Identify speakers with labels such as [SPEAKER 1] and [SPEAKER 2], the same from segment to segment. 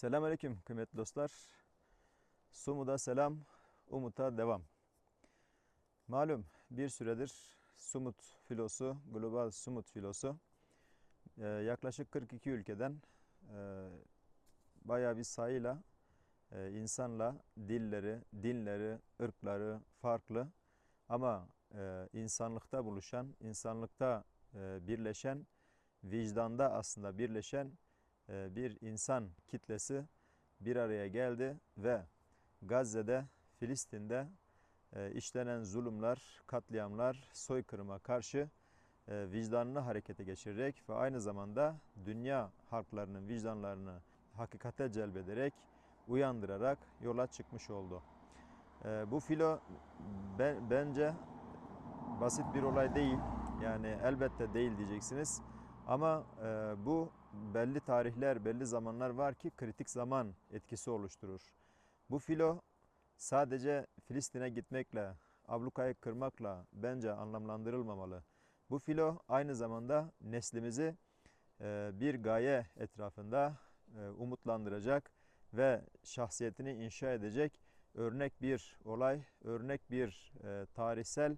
[SPEAKER 1] Selamünaleyküm kıymetli dostlar. Sumuda selam, Umut'a devam. Malum bir süredir Sumut filosu, global Sumut filosu e, yaklaşık 42 ülkeden e, bayağı bir sayıyla e, insanla dilleri, dinleri, ırkları farklı ama insanlıkta buluşan, insanlıkta birleşen, vicdanda aslında birleşen bir insan kitlesi bir araya geldi ve Gazze'de, Filistin'de e, işlenen zulümler, katliamlar, soykırıma karşı e, vicdanını harekete geçirerek ve aynı zamanda dünya halklarının vicdanlarını hakikate celbederek, uyandırarak yola çıkmış oldu. E, Bu filo ben- bence basit bir olay değil. Yani elbette değil diyeceksiniz. Ama e, bu belli tarihler, belli zamanlar var ki kritik zaman etkisi oluşturur. Bu filo sadece Filistin'e gitmekle, ablukayı kırmakla bence anlamlandırılmamalı. Bu filo aynı zamanda neslimizi e, bir gaye etrafında e, umutlandıracak ve şahsiyetini inşa edecek örnek bir olay, örnek bir e, tarihsel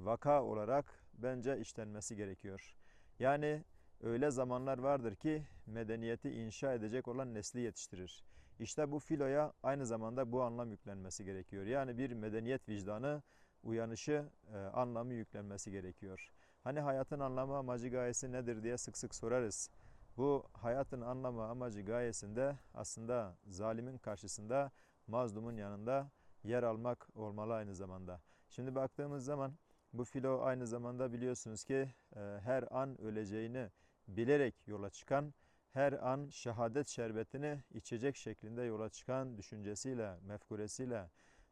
[SPEAKER 1] vaka olarak bence işlenmesi gerekiyor. Yani öyle zamanlar vardır ki medeniyeti inşa edecek olan nesli yetiştirir. İşte bu filoya aynı zamanda bu anlam yüklenmesi gerekiyor. Yani bir medeniyet vicdanı, uyanışı, e, anlamı yüklenmesi gerekiyor. Hani hayatın anlamı, amacı, gayesi nedir diye sık sık sorarız. Bu hayatın anlamı, amacı, gayesinde aslında zalimin karşısında, mazlumun yanında yer almak olmalı aynı zamanda. Şimdi baktığımız zaman bu filo aynı zamanda biliyorsunuz ki e, her an öleceğini bilerek yola çıkan, her an şehadet şerbetini içecek şeklinde yola çıkan düşüncesiyle, mefkuresiyle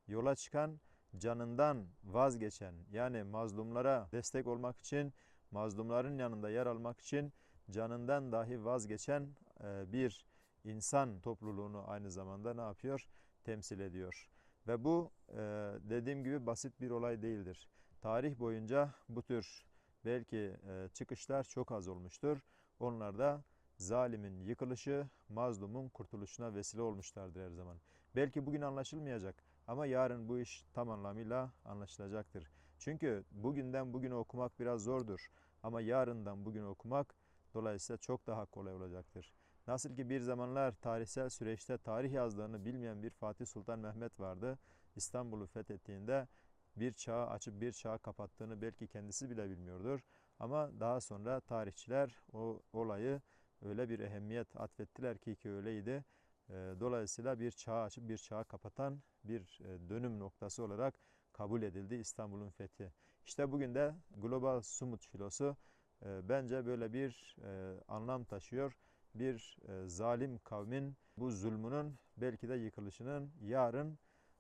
[SPEAKER 1] yola çıkan, canından vazgeçen yani mazlumlara destek olmak için, mazlumların yanında yer almak için canından dahi vazgeçen e, bir insan topluluğunu aynı zamanda ne yapıyor? Temsil ediyor. Ve bu e, dediğim gibi basit bir olay değildir. Tarih boyunca bu tür belki e, çıkışlar çok az olmuştur. Onlar da zalimin yıkılışı, mazlumun kurtuluşuna vesile olmuşlardır her zaman. Belki bugün anlaşılmayacak ama yarın bu iş tam anlamıyla anlaşılacaktır. Çünkü bugünden bugüne okumak biraz zordur ama yarından bugüne okumak dolayısıyla çok daha kolay olacaktır. Nasıl ki bir zamanlar tarihsel süreçte tarih yazdığını bilmeyen bir Fatih Sultan Mehmet vardı. İstanbul'u fethettiğinde bir çağı açıp bir çağı kapattığını belki kendisi bile bilmiyordur. Ama daha sonra tarihçiler o olayı öyle bir ehemmiyet atfettiler ki ki öyleydi. Ee, Dolayısıyla bir çağı açıp bir çağı kapatan bir e, dönüm noktası olarak kabul edildi İstanbul'un fethi. İşte bugün de global sumut filosu e, bence böyle bir e, anlam taşıyor. Bir zalim kavmin bu zulmünün belki de yıkılışının yarın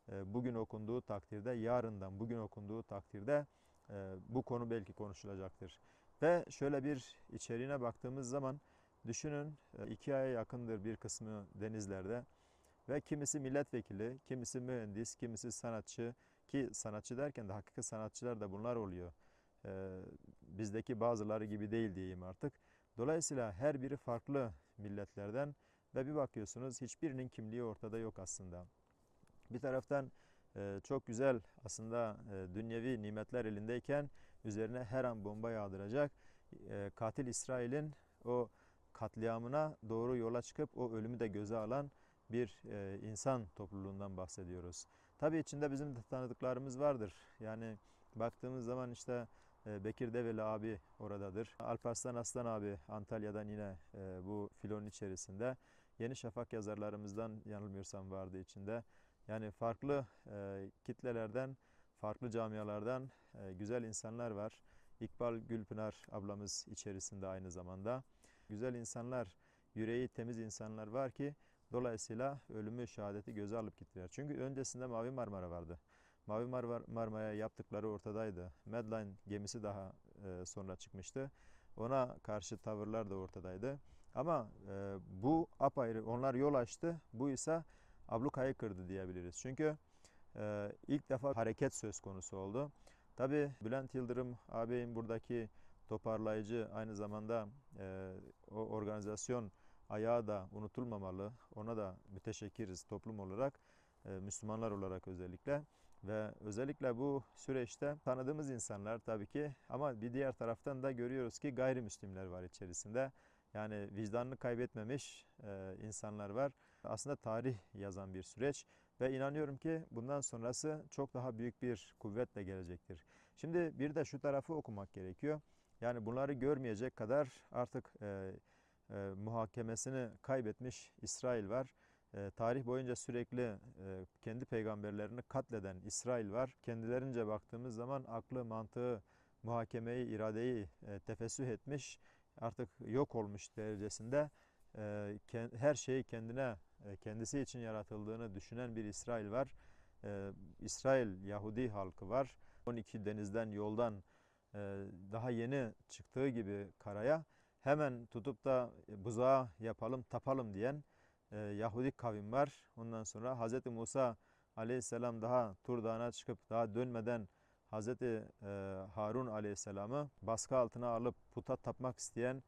[SPEAKER 1] bugün okunduğu takdirde, yarından bugün okunduğu takdirde e, bu konu belki konuşulacaktır. Ve şöyle bir içeriğine baktığımız zaman düşünün e, iki aya yakındır bir kısmı denizlerde ve kimisi milletvekili, kimisi mühendis, kimisi sanatçı ki sanatçı derken de hakiki sanatçılar da bunlar oluyor. E, bizdeki bazıları gibi değil diyeyim artık. Dolayısıyla her biri farklı milletlerden ve bir bakıyorsunuz hiçbirinin kimliği ortada yok aslında. Bir taraftan e, çok güzel aslında e, dünyevi nimetler elindeyken üzerine her an bomba yağdıracak e, katil İsrail'in o katliamına doğru yola çıkıp o ölümü de göze alan bir insan topluluğundan bahsediyoruz. Tabii içinde bizim de tanıdıklarımız vardır. Yani baktığımız zaman işte Bekir Develi abi oradadır. Alparslan Aslan abi Antalya'dan yine bu filonun içerisinde. Yeni Şafak yazarlarımızdan yanılmıyorsam vardı içinde. Yani farklı e, kitlelerden, farklı camialardan e, güzel insanlar var. İkbal Gülpınar ablamız içerisinde aynı zamanda. Güzel insanlar, yüreği temiz insanlar var ki dolayısıyla ölümü, şehadeti göze alıp gittiler. Çünkü öncesinde Mavi Marmara vardı. Mavi Marmar- Marmara'ya yaptıkları ortadaydı. Medline gemisi daha e, sonra çıkmıştı. Ona karşı tavırlar da ortadaydı. Ama e, bu apayrı, onlar yol açtı. Bu ise ablukayı kırdı diyebiliriz. Çünkü e, ilk defa hareket söz konusu oldu. Tabi Bülent Yıldırım ağabeyin buradaki toparlayıcı aynı zamanda e, o organizasyon ayağı da unutulmamalı. Ona da müteşekkiriz toplum olarak, e, Müslümanlar olarak özellikle. Ve özellikle bu süreçte tanıdığımız insanlar tabii ki ama bir diğer taraftan da görüyoruz ki gayrimüslimler var içerisinde. Yani vicdanını kaybetmemiş e, insanlar var. Aslında tarih yazan bir süreç ve inanıyorum ki bundan sonrası çok daha büyük bir kuvvetle gelecektir. Şimdi bir de şu tarafı okumak gerekiyor. Yani bunları görmeyecek kadar artık e, e, muhakemesini kaybetmiş İsrail var. E, tarih boyunca sürekli e, kendi peygamberlerini katleden İsrail var. Kendilerince baktığımız zaman aklı, mantığı, muhakemeyi, iradeyi e, tefessüh etmiş, artık yok olmuş derecesinde e, her şeyi kendine, kendisi için yaratıldığını düşünen bir İsrail var. E, İsrail Yahudi halkı var. 12 denizden, yoldan e, daha yeni çıktığı gibi karaya hemen tutup da e, buzağı yapalım, tapalım diyen e, Yahudi kavim var. Ondan sonra Hz. Musa aleyhisselam daha Tur Dağı'na çıkıp daha dönmeden Hz. E, Harun aleyhisselamı baskı altına alıp puta tapmak isteyen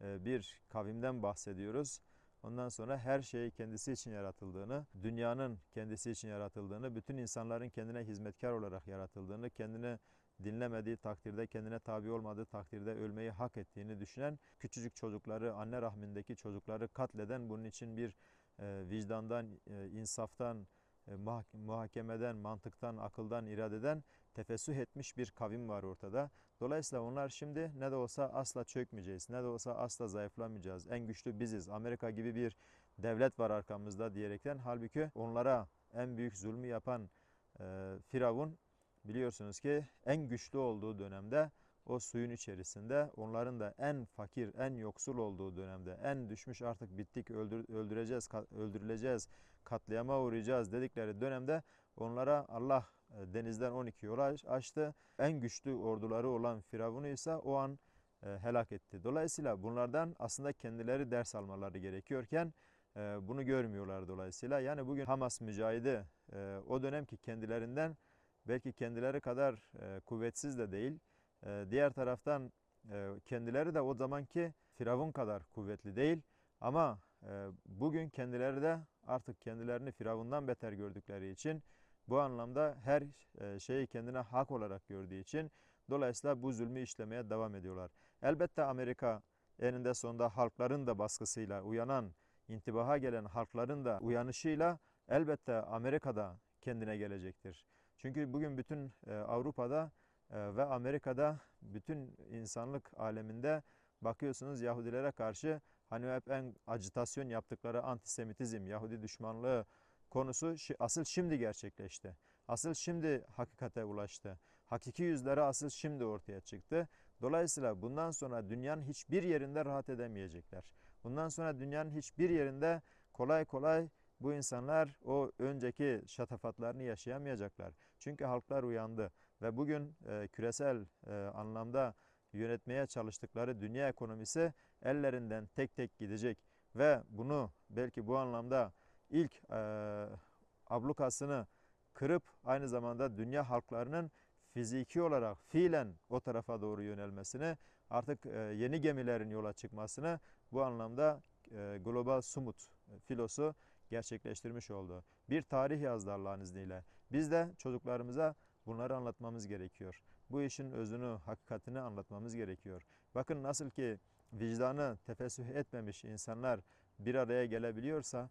[SPEAKER 1] e, bir kavimden bahsediyoruz. Ondan sonra her şeyi kendisi için yaratıldığını, dünyanın kendisi için yaratıldığını, bütün insanların kendine hizmetkar olarak yaratıldığını, kendine dinlemediği takdirde, kendine tabi olmadığı takdirde ölmeyi hak ettiğini düşünen küçücük çocukları, anne rahmindeki çocukları katleden bunun için bir e, vicdandan, e, insaftan, e, muhakemeden, mantıktan, akıldan, iradeden tefessüh etmiş bir kavim var ortada. Dolayısıyla onlar şimdi ne de olsa asla çökmeyeceğiz, ne de olsa asla zayıflamayacağız. En güçlü biziz. Amerika gibi bir devlet var arkamızda diyerekten. Halbuki onlara en büyük zulmü yapan e, Firavun biliyorsunuz ki en güçlü olduğu dönemde o suyun içerisinde onların da en fakir, en yoksul olduğu dönemde, en düşmüş artık bittik öldür, öldüreceğiz, öldürüleceğiz, katliama uğrayacağız dedikleri dönemde onlara Allah denizden 12 yol açtı. En güçlü orduları olan Firavun'u ise o an e, helak etti. Dolayısıyla bunlardan aslında kendileri ders almaları gerekiyorken e, bunu görmüyorlar dolayısıyla. Yani bugün Hamas mücahidi o dönemki kendilerinden belki kendileri kadar kuvvetsiz de değil. Diğer taraftan kendileri de o zamanki Firavun kadar kuvvetli değil. Ama bugün kendileri de artık kendilerini Firavundan beter gördükleri için bu anlamda her e, şeyi kendine hak olarak gördüğü için dolayısıyla bu zulmü işlemeye devam ediyorlar. Elbette Amerika eninde sonunda halkların da baskısıyla uyanan, intibaha gelen halkların da uyanışıyla elbette Amerika'da kendine gelecektir. Çünkü bugün bütün e, Avrupa'da e, ve Amerika'da bütün insanlık aleminde bakıyorsunuz Yahudilere karşı hani hep en acitasyon yaptıkları antisemitizm, Yahudi düşmanlığı konusu asıl şimdi gerçekleşti. Asıl şimdi hakikate ulaştı. Hakiki yüzleri asıl şimdi ortaya çıktı. Dolayısıyla bundan sonra dünyanın hiçbir yerinde rahat edemeyecekler. Bundan sonra dünyanın hiçbir yerinde kolay kolay bu insanlar o önceki şatafatlarını yaşayamayacaklar. Çünkü halklar uyandı ve bugün e, küresel e, anlamda yönetmeye çalıştıkları dünya ekonomisi ellerinden tek tek gidecek ve bunu belki bu anlamda ilk e, ablukasını kırıp aynı zamanda dünya halklarının fiziki olarak fiilen o tarafa doğru yönelmesini artık e, yeni gemilerin yola çıkmasını bu anlamda e, global sumut filosu gerçekleştirmiş oldu. Bir tarih yazdı Allah'ın izniyle. Biz de çocuklarımıza bunları anlatmamız gerekiyor. Bu işin özünü, hakikatini anlatmamız gerekiyor. Bakın nasıl ki vicdanı tefessüh etmemiş insanlar bir araya gelebiliyorsa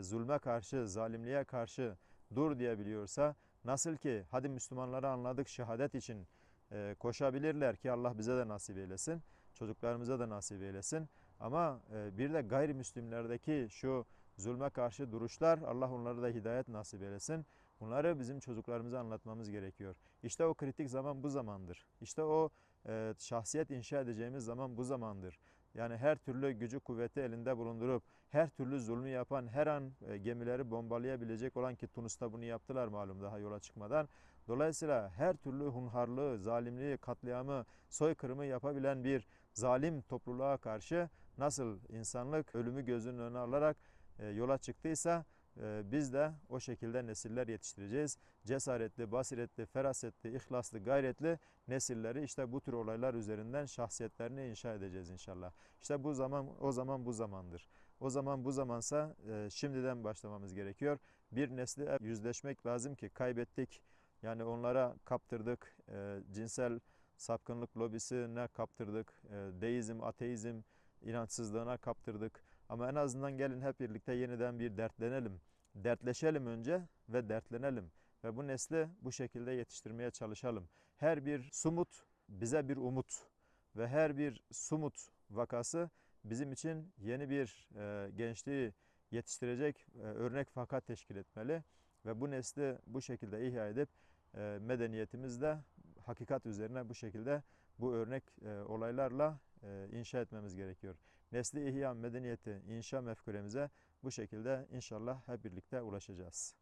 [SPEAKER 1] zulme karşı, zalimliğe karşı dur diyebiliyorsa nasıl ki hadi Müslümanları anladık şehadet için e, koşabilirler ki Allah bize de nasip eylesin, çocuklarımıza da nasip eylesin. Ama e, bir de gayrimüslimlerdeki şu zulme karşı duruşlar Allah onlara da hidayet nasip eylesin. Bunları bizim çocuklarımıza anlatmamız gerekiyor. İşte o kritik zaman bu zamandır. İşte o e, şahsiyet inşa edeceğimiz zaman bu zamandır. Yani her türlü gücü kuvveti elinde bulundurup her türlü zulmü yapan her an e, gemileri bombalayabilecek olan ki Tunus'ta bunu yaptılar malum daha yola çıkmadan. Dolayısıyla her türlü hunharlığı, zalimliği, katliamı, soykırımı yapabilen bir zalim topluluğa karşı nasıl insanlık ölümü gözünün önüne alarak e, yola çıktıysa biz de o şekilde nesiller yetiştireceğiz. Cesaretli, basiretli, ferasetli, ihlaslı, gayretli nesilleri işte bu tür olaylar üzerinden şahsiyetlerini inşa edeceğiz inşallah. İşte bu zaman o zaman bu zamandır. O zaman bu zamansa e, şimdiden başlamamız gerekiyor. Bir nesli yüzleşmek lazım ki kaybettik. Yani onlara kaptırdık. E, cinsel sapkınlık lobisine kaptırdık. E, deizm, ateizm inançsızlığına kaptırdık. Ama en azından gelin hep birlikte yeniden bir dertlenelim. Dertleşelim önce ve dertlenelim. Ve bu nesli bu şekilde yetiştirmeye çalışalım. Her bir sumut bize bir umut ve her bir sumut vakası bizim için yeni bir e, gençliği yetiştirecek e, örnek vaka teşkil etmeli. Ve bu nesli bu şekilde ihya edip e, medeniyetimizde hakikat üzerine bu şekilde bu örnek e, olaylarla e, inşa etmemiz gerekiyor. Nesli ihya medeniyeti inşa mefkuremize bu şekilde inşallah hep birlikte ulaşacağız.